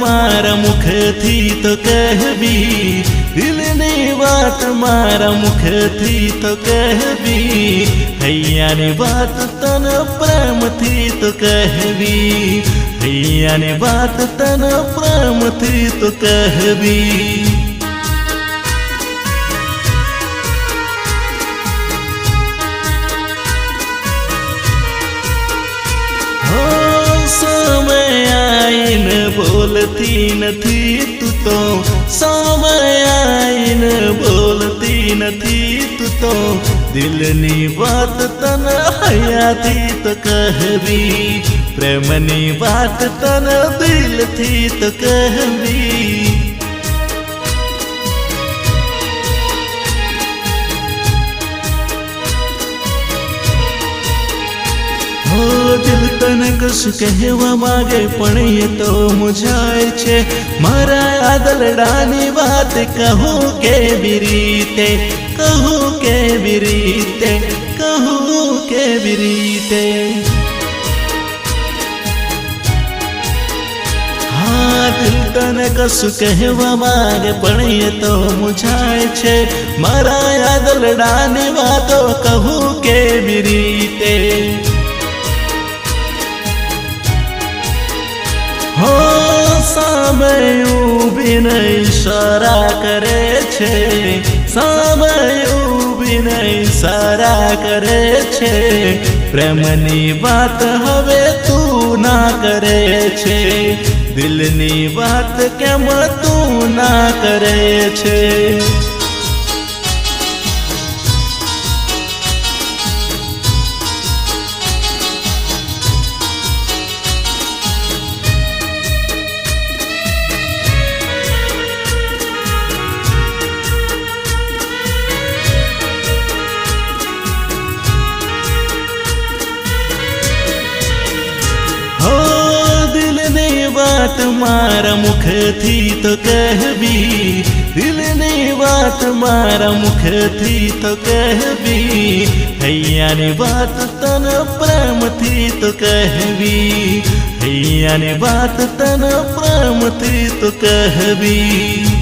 મારા મુખથી તો કહેવી, દિલની વાત મારા મુખથી તો કહેવી, હૈયાની વાત તન પ્રેમથી તો કહેવી, હૈયાની વાત તન પ્રેમથી તો કહેવી. બોલતી નથી તું તો સમયાઈને બોલતી નથી તું તો દિલની વાત તન હયાથી તો કહેવી પ્રેમની વાત તન દિલથી તો કહેવી તને કશું કહેવા માંગે, પણ એ તો મુજાય છે. મારા આદલડાની વાત કહું કેવી રીતે? કહું કેવી રીતે? કહું કેવી રીતે? તને કશું કહેવા માંગે, પણ એ તો મુજાય છે. મારા આદલડાની વાતો કહું કેવી રીતે? ઊભીને ઈશારા કરે છે. સામે ઊભીને ઈશારા કરે છે. પ્રેમની વાત હવે તું ના કરે છે. દિલની વાત કેમ તું ના કરે છે? મારા મુખથી તો કહેવી, દિલની વાત મારા મુખથી તો કહેવી, હૈયાની વાત તન પ્રેમથી તો કહેવી, હૈયાની વાત તન પ્રેમથી તો કહેવી.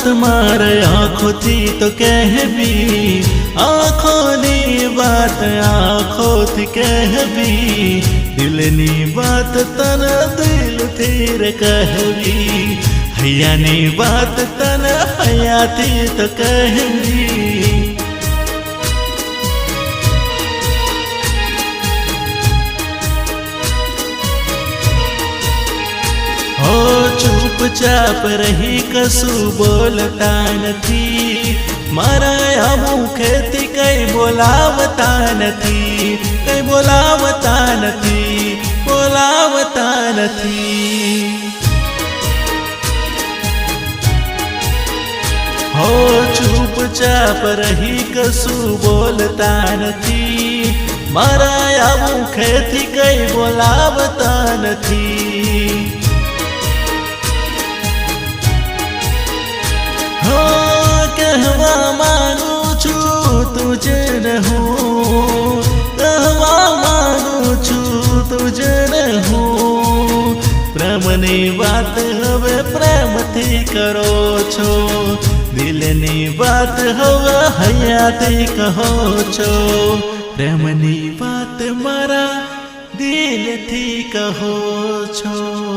વાત મારે આંખોથી તો કહેવી. આંખોની વાત આંખોથી કહેવી. દિલની વાત તને દિલથી રે કહેવી. હૈયાની વાત તને હૈયાથી તો કહેવી. ચૂપચાપ રહી કશું બોલતા નથી મારા આ મુખેથી કઈ બોલાવતા નથી કઈ બોલાવતા નથી બોલાવતા નથી હો ચૂપચાપ રહી કશું બોલતા નથી મારા આ મુખેથી કઈ બોલાવતા નથી તુજ રહું કહેવા માંગુ છું તુજ રહું પ્રેમની વાત હવે પ્રેમથી કરો છો દિલની વાત હવે હૈયાથી કહો છો પ્રેમની વાત મારા દિલથી કહો છો